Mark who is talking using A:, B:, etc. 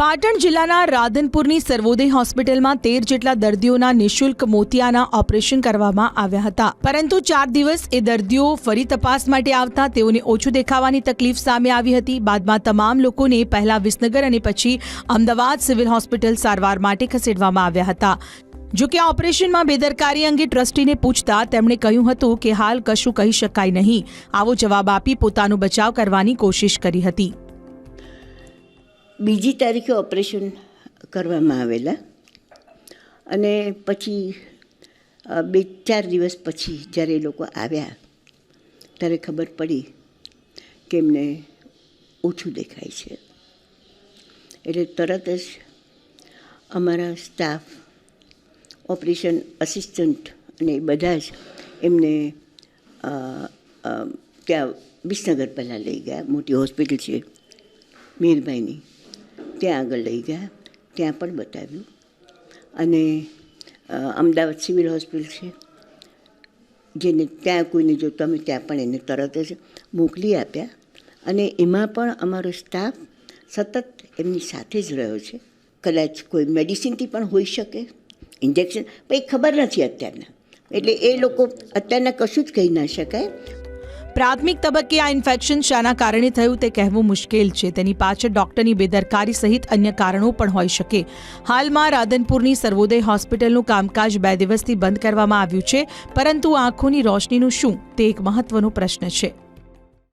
A: પાટણ જિલ્લાના રાધનપુરની સર્વોદય હોસ્પિટલમાં તેર જેટલા દર્દીઓના નિઃશુલ્ક મોતિયાના ઓપરેશન કરવામાં આવ્યા હતા. પરંતુ ચાર દિવસ એ દર્દીઓ ફરી તપાસ માટે આવતા તેઓને ઓછું દેખાવાની તકલીફ સામે આવી હતી. બાદમાં તમામ લોકોને પહેલા વિસનગર અને પછી અમદાવાદ સિવિલ હોસ્પિટલ સારવાર માટે ખસેડવામાં આવ્યા હતા. જો કે આ ઓપરેશનમાં બેદરકારી અંગે ટ્રસ્ટીને પૂછતા તેમણે કહ્યું હતું કે હાલ કશું કહી શકાય નહીં. આવો જવાબ આપી પોતાનો બચાવ કરવાની કોશિશ કરી હતી.
B: બીજી તારીખે ઓપરેશન કરવામાં આવેલા. અને પછી બે, ચાર દિવસ પછી જ્યારે એ લોકો આવ્યા, ત્યારે ખબર પડી કે એમને ઓછું દેખાય છે. એટલે તરત જ અમારા સ્ટાફ, ઓપરેશન અસિસ્ટન્ટ અને એ બધા જ એમને ત્યાં વિસનગર પહેલાં લઈ ગયા, મોટી હોસ્પિટલ છે મીરભાઈની. ત્યાં આગળ લઈ ગયા. ત્યાં પણ બતાવ્યું. અને અમદાવાદ સિવિલ હોસ્પિટલ છે. જેને ત્યાં કોઈને જો તમે ત્યાં પણ એને તરત જ મોકલી આપ્યા. અને એમાં પણ અમારો સ્ટાફ સતત એમની સાથે જ રહ્યો છે. કદાચ કોઈ મેડિસિનથી પણ હોઈ શકે. ઇન્જેક્શન, પણ એ ખબર નથી અત્યારના. એટલે એ લોકો અત્યારના કશું જ કહી ના શકાય.
A: પ્રાથમિક તબક્કે આ ઇન્ફેક્શન શાના કારણે થયું તે કહેવું મુશ્કેલ છે. તેની પાછળ ડોક્ટરની બેદરકારી સહિત અન્ય કારણો પણ હોઈ શકે. હાલમાં રાધનપુરની સર્વોદય હોસ્પિટલનું કામકાજ બે દિવસથી બંધ કરવામાં આવ્યું છે, પરંતુ આંખોની રોશનીનું શું તે એક મહત્વનો પ્રશ્ન છે.